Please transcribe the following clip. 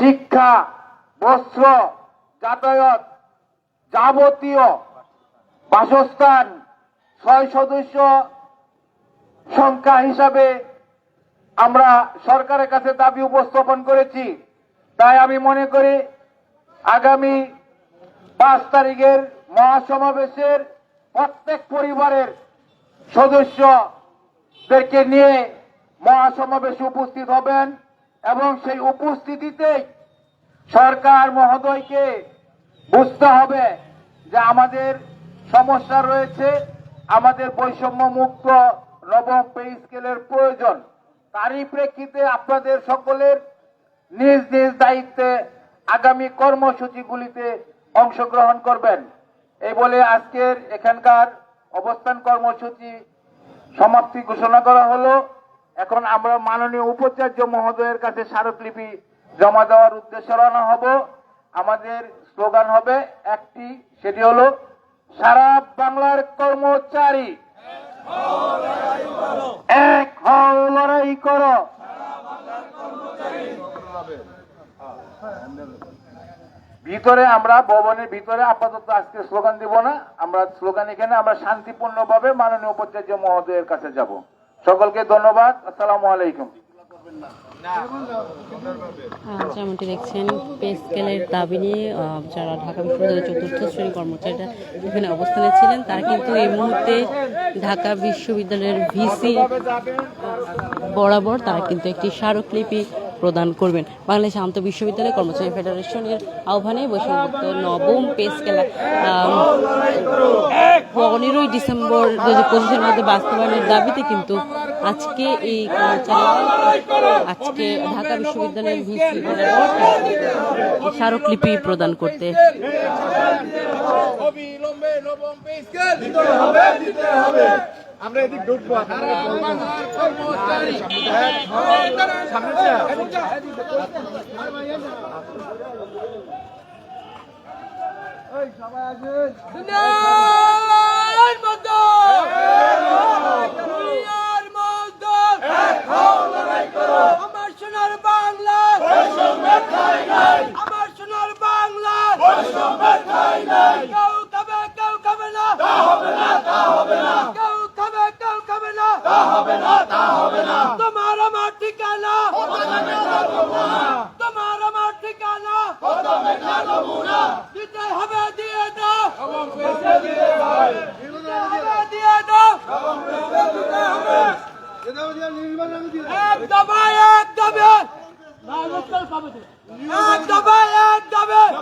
শিক্ষা, বস্ত্র, যাতায়াত যাবতীয় বাসস্থান ছয় সদস্য সংখ্যা হিসাবে আমরা সরকারের কাছে দাবি উপস্থাপন করেছি। তাই আমি মনে করি আগামী পাঁচ তারিখের মহাসমাবেশের প্রত্যেক পরিবারের সদস্যদেরকে নিয়ে মহাসমাবেশে উপস্থিত হবেন। এবং সেই উপস্থিতিতেই সরকার মহোদয়কে বুঝতে হবে যে আমাদের সমস্যা রয়েছে, আমাদের বৈষম্য মুক্ত নবম পে স্কেলের প্রয়োজন। তারই প্রেক্ষিতে আপনাদের সকলের নিজ নিজ দায়িত্বে আগামী কর্মসূচিগুলিতে অংশগ্রহণ করবেন। এই বলে আজকের এখানকার অবস্থান কর্মসূচি সমাপ্তি ঘোষণা করা হলো। এখন আমরা মাননীয় উপাচার্য মহোদয়ের কাছে স্মারকলিপি জমা দেওয়ার উদ্দেশ্যে রওনা হব। আমাদের স্লোগান হবে একটি, সেটি হলো, সারা বাংলার কর্মচারী, এক হও লড়াই করো। ভিতরে আমরা, ভবনের ভিতরে আপাতত আজকে স্লোগান দিব না। আমরা স্লোগান এখানে, আমরা শান্তিপূর্ণভাবে মাননীয় উপাচার্য মহোদয়ের কাছে যাব। সকলকে ধন্যবাদ আসসালামু আলাইকুম। যেমনটি দেখছেন পে স্কেলের দাবি নিয়ে আহ, যারা ঢাকা বিশ্ববিদ্যালয়ের চতুর্থ শ্রেণি কর্মচারীরা এখানে অবস্থানে ছিলেন তারা কিন্তু এই মুহূর্তে ঢাকা বিশ্ববিদ্যালয়ের ভিসি বরাবর তারা কিন্তু একটি স্মারকলিপি প্রদান করবেন। বাংলাদেশ আন্ত বিশ্ববিদ্যালয় কর্মচারী ফেডারেশনের আহ্বানে বৈষম্যমুক্ত নবম পে স্কেল পনেরোই ডিসেম্বর দু হাজার পঁচিশের মধ্যে বাস্তবায়নের দাবিতে কিন্তু আজকে এই আজকে ঢাকা বিশ্ববিদ্যালয়ের স্মারকলিপি প্রদান করতে অবিলম্বে নবম পে স্কেল হবে, দিতে হবে। আমরা এদিক ঢুকবো মধ্যে আমার সোনার বাংলা। আমার সোনার বাংলা। হবে দিয়ে দাও দিতে হবে। দিয়ে দাও এক দফায় এক দফে এক